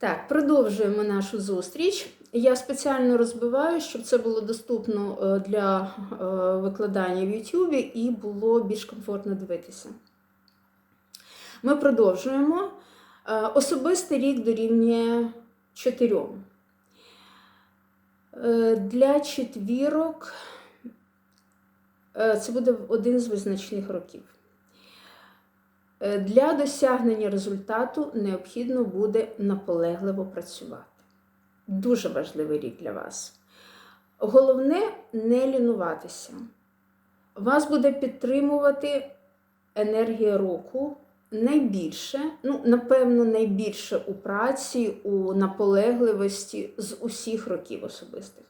Так, продовжуємо нашу зустріч. Я спеціально розбиваю, щоб це було доступно е, для е, викладання в YouTube і було більш комфортно дивитися. Ми продовжуємо. Е, Особистий рік дорівнює 4. Е, Для четвірок це буде один з визначних років. Е, Для досягнення результату необхідно буде наполегливо працювати. Дуже важливий рік для вас. Головне не лінуватися. Вас буде підтримувати енергія року найбільше, ну, напевно, найбільше у праці, у наполегливості з усіх років особистих.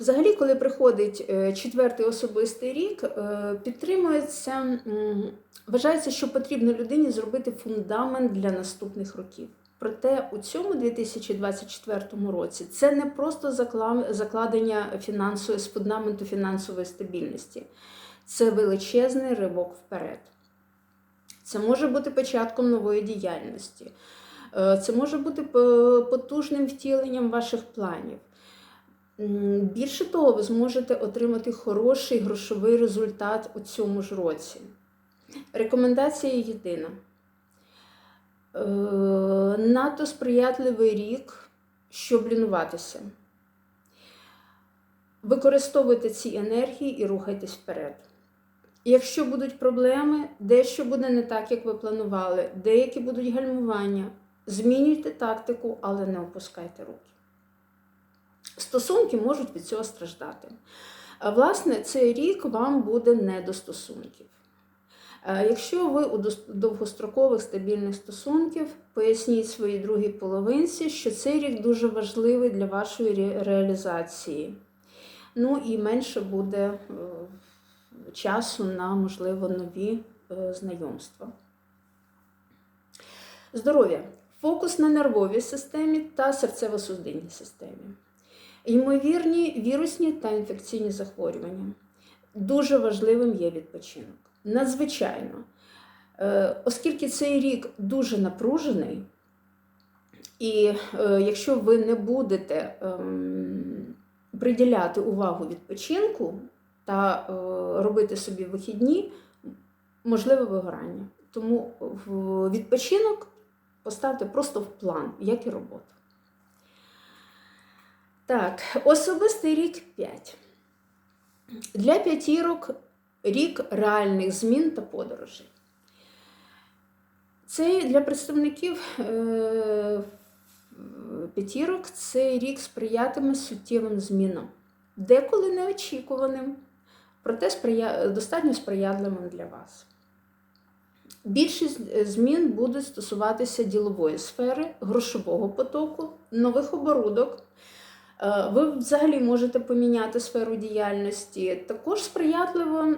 Взагалі, коли приходить е, четвертий особистий рік, е, підтримується, вважається, що потрібно людині зробити фундамент для наступних років. Проте у цьому 2024 році це не просто закладення фінансової з фундаменту фінансової стабільності, це величезний ривок вперед. Це може бути початком нової діяльності, Е, це може бути потужним втіленням ваших планів. Більше того, ви зможете отримати хороший грошовий результат у цьому ж році. Рекомендація єдина. Е, Надто сприятливий рік, щоб лінуватися. Використовуйте ці енергії і рухайтесь вперед. Якщо будуть проблеми, дещо буде не так, як ви планували, деякі будуть гальмування, змінюйте тактику, але не опускайте руки. Стосунки можуть від цього страждати. Власне, цей рік вам буде не до стосунків. Якщо ви у довгострокових стабільних стосунків, поясніть своїй другій половинці, що цей рік дуже важливий для вашої ре- реалізації. Ну і менше буде е, часу на, можливо, нові е, знайомства. Здоров'я. Фокус на нервовій системі та серцево-судинній системі. Ймовірні вірусні та інфекційні захворювання. Дуже важливим є відпочинок. Надзвичайно. Е, Оскільки цей рік дуже напружений, і е, якщо ви не будете ем, приділяти увагу відпочинку та е, робити собі вихідні, можливе вигорання. Тому відпочинок поставте просто в план, як і роботу. Так, особистий рік 5. Для п'ятірок рік реальних змін та подорожей. Це для представників е, п'ятірок цей рік сприятиме суттєвим змінам, деколи неочікуваним, проте сприя... достатньо сприятливим для вас. Більшість змін будуть стосуватися ділової сфери, грошового потоку, нових оборудок. Е, Ви взагалі можете поміняти сферу діяльності, також сприятливо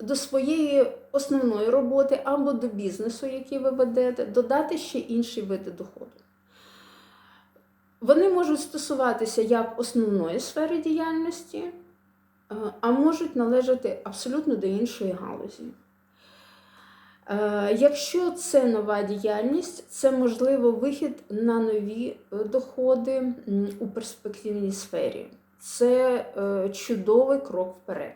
до своєї основної роботи або до бізнесу, який ви ведете, додати ще інші види доходу. Вони можуть стосуватися як основної сфери діяльності, е, а можуть належати абсолютно до іншої галузі. Е, Якщо це нова діяльність, це можливо вихід на нові е, доходи у перспективній сфері. Це е, чудовий крок вперед.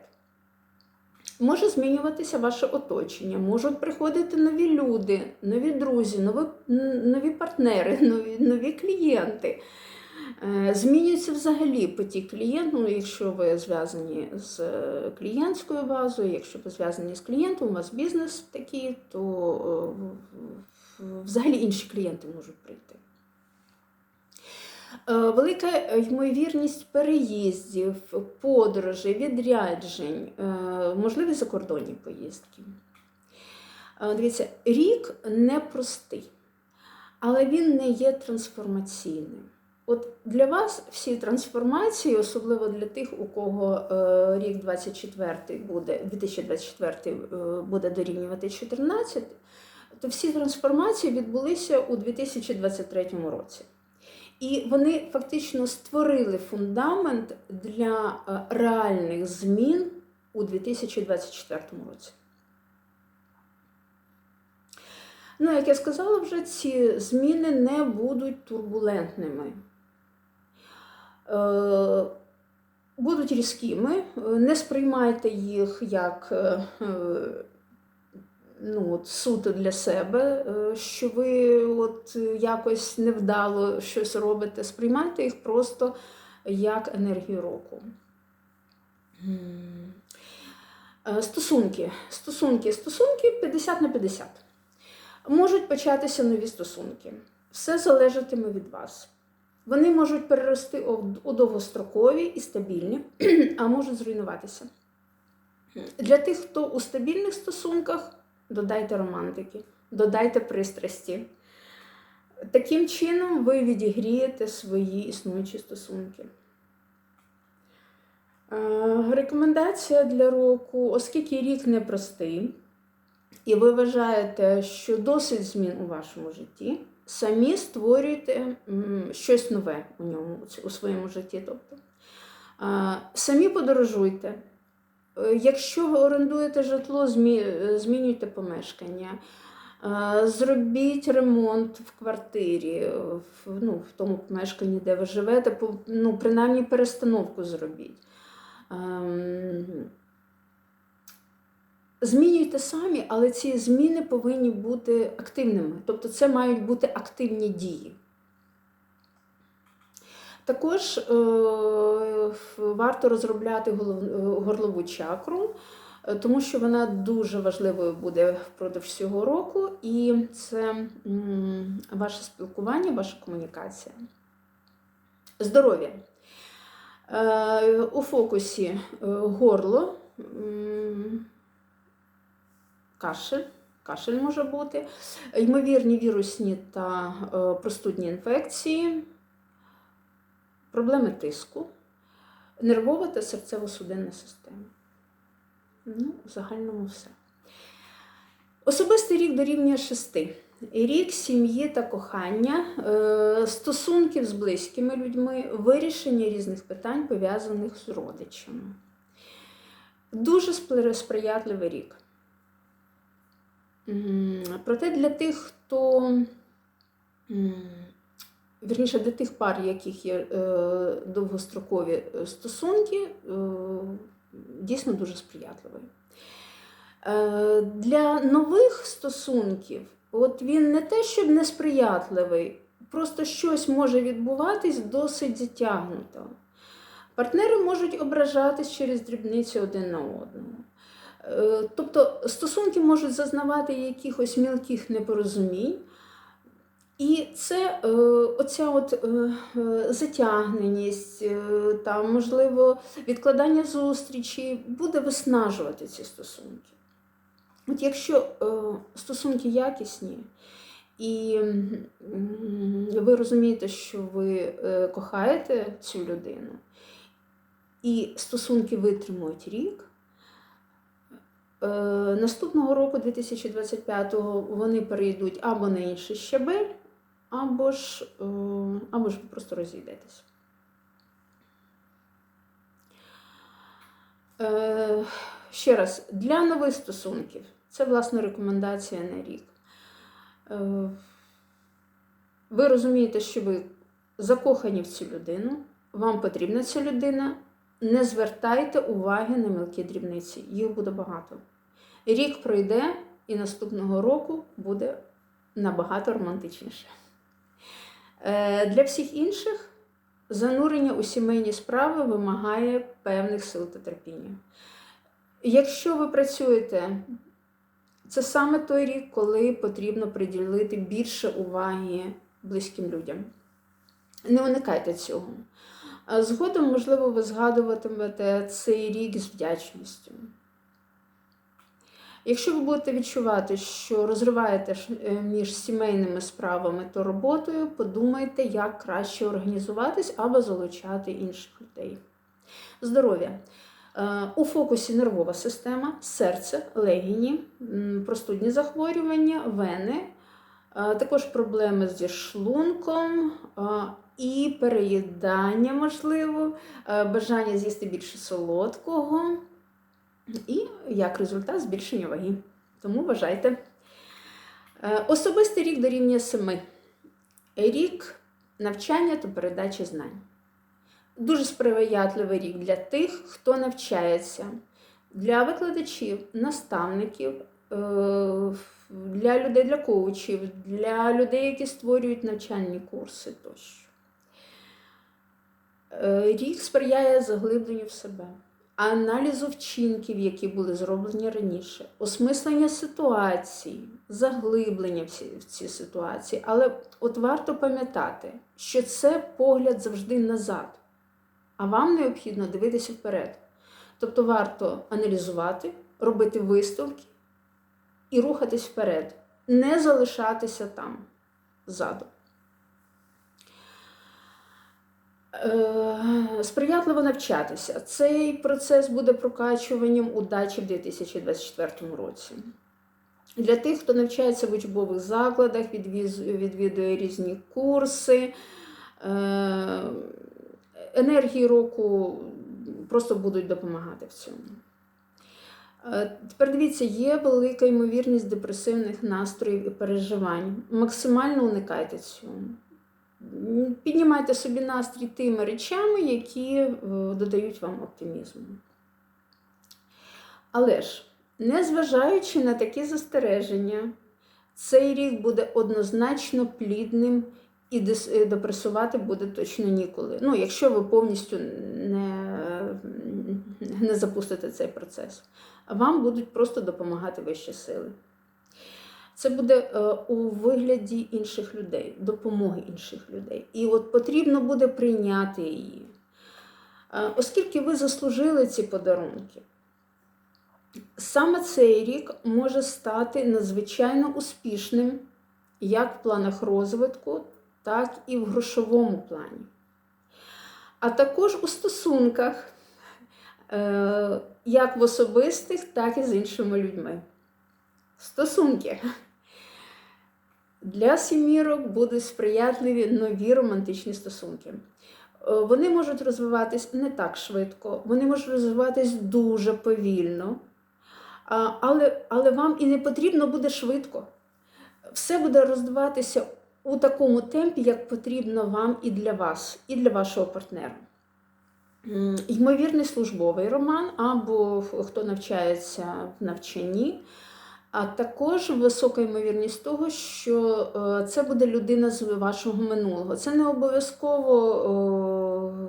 Може змінюватися ваше оточення, можуть приходити нові люди, нові друзі, нові, нові партнери, нові, нові клієнти. Е, Змінюється взагалі потік клієнту, ну, якщо ви зв'язані з е, клієнтською базою, якщо ви зв'язані з клієнтом, у вас бізнес такий, то е, взагалі інші клієнти можуть прийти. Велика ймовірність переїздів, подорожей, відряджень, можливі закордонні поїздки. Дивіться, рік непростий, але він не є трансформаційним. От для вас всі трансформації, особливо для тих, у кого е, рік 24 буде, 2024 е, буде дорівнювати 14, то всі трансформації відбулися у 2023 році. І вони фактично створили фундамент для е, реальних змін у 2024 році. Ну, як я сказала вже, ці зміни не будуть турбулентними. Е, Будуть різкими, Е, не сприймайте їх як е, ну, суто для себе, що ви от якось невдало щось робите. Сприймайте їх просто як енергію року. Стосунки. Стосунки. Стосунки 50 на 50. Можуть початися нові стосунки. Все залежатиме від вас. Вони можуть перерости у- довгострокові і стабільні, а можуть зруйнуватися. Для тих, хто у стабільних стосунках, додайте романтики, додайте пристрасті. Таким чином ви відігрієте свої існуючі стосунки. Е, Рекомендація для року, оскільки рік непростий, і ви вважаєте, що досить змін у вашому житті, самі створюєте щось нове у ньому, у своєму житті. Тобто. Самі подорожуйте. Е, Якщо ви орендуєте житло, змінюйте помешкання. Зробіть ремонт в квартирі, в, ну, в тому помешканні, де ви живете, ну, принаймні перестановку зробіть. Змінюйте самі, але ці зміни повинні бути активними. Тобто це мають бути активні дії. Також е, варто розробляти е, горлову чакру, е, тому що вона дуже важливою буде впродовж цього року, і це м, ваше спілкування, ваша комунікація. Здоров'я. Е, У фокусі горло, кашель, кашель може бути, ймовірні вірусні та е, простудні інфекції, проблеми тиску, нервова та серцево-судинна система. Ну, в загальному все. Особистий рік дорівнює шести. Рік сім'ї та кохання, е, стосунків з близькими людьми, вирішення різних питань, пов'язаних з родичами. Дуже сприятливий рік. Проте для тих, хто, вірніше, для тих пар, яких є е, довгострокові е, стосунки, е, дійсно дуже сприятливий. Для нових стосунків, от він не те, щоб несприятливий, просто щось може відбуватись досить затягнуто. Партнери можуть ображатись через дрібниці один на одного. Е, Тобто стосунки можуть зазнавати якихось мілких непорозумінь. І це е, оця от е, затягненість, там, можливо, відкладання зустрічі буде виснажувати ці стосунки. От якщо стосунки якісні, і ви розумієте, що ви кохаєте цю людину, і стосунки витримують рік, наступного року, 2025-го, вони перейдуть або на інший щабель, або ж, е, або ж ви просто розійдетесь. Е, Ще раз, для нових стосунків це власне рекомендація на рік. Е, Ви розумієте, що ви закохані в цю людину, вам потрібна ця людина. Не звертайте уваги на мілкі дрібниці, їх буде багато. Рік пройде, і наступного року буде набагато романтичніше. Е, Для всіх інших занурення у сімейні справи вимагає певних сил та терпіння. Якщо ви працюєте, це саме той рік, коли потрібно приділити більше уваги близьким людям. Не уникайте цього. Згодом, можливо, ви згадуватимете цей рік з вдячністю. Якщо ви будете відчувати, що розриваєте е, між сімейними справами та роботою, подумайте, як краще організуватись або залучати інших людей. Здоров'я. Е, У фокусі нервова система, серце, легені, простудні захворювання, вени, е, також проблеми зі шлунком і переїдання, можливо, бажання з'їсти більше солодкого, і як результат збільшення ваги. Тому вважайте. Е, Особистий рік дорівнює 7. Рік навчання та передачі знань. Дуже сприятливий рік для тих, хто навчається, для викладачів, наставників, е, для людей, для коучів, для людей, які створюють навчальні курси тощо. Е, Рік сприяє заглибленню в себе, аналізу вчинків, які були зроблені раніше, осмислення ситуацій, заглиблення в ці ситуації. Але от варто пам'ятати, що це погляд завжди назад, а вам необхідно дивитися вперед. Тобто варто аналізувати, робити висновки і рухатись вперед, не залишатися там ззаду. Е, Сприятливо навчатися. Цей процес буде прокачуванням удачі в 2024 році. Для тих, хто навчається в учбових закладах, відвідує різні курси, е, енергії року просто будуть допомагати в цьому. Е, Тепер дивіться, є велика ймовірність депресивних настроїв і переживань. Максимально уникайте цього. Піднімайте собі настрій тими речами, які е, додають вам оптимізму. Але ж, незважаючи на такі застереження, цей рік буде однозначно плідним і е, депресувати буде точно ніколи. Ну, якщо ви повністю не, не запустите цей процес. Вам будуть просто допомагати вищі сили. Це буде е, у вигляді інших людей, допомоги інших людей. І от потрібно буде прийняти її. Е, Оскільки ви заслужили ці подарунки, саме цей рік може стати надзвичайно успішним як в планах розвитку, так і в грошовому плані. А також у стосунках, е, як в особистих, так і з іншими людьми. Стосунки. Для сімірок будуть сприятливі нові романтичні стосунки. Е, Вони можуть розвиватись не так швидко, вони можуть розвиватись дуже повільно, але, але вам і не потрібно буде швидко. Все буде розвиватися у такому темпі, як потрібно вам і для вас, і для вашого партнера. Ймовірний службовий роман, або хто навчається в навчанні, а також висока ймовірність того, що е, це буде людина з вашого минулого. Це не обов'язково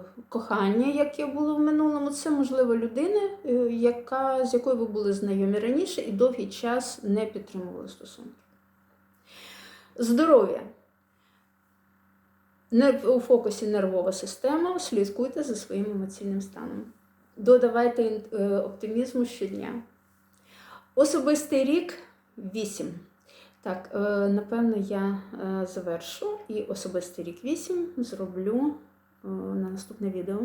е, кохання, яке було в минулому. Це можливо людина, е, яка, з якою ви були знайомі раніше і довгий час не підтримували стосунки. Здоров'я. У фокусі нервова система. Слідкуйте за своїм емоційним станом. Додавайте оптимізму щодня. Особистий рік 8. Так, е, напевно, я е, завершу і особистий рік 8 зроблю е, на наступне відео.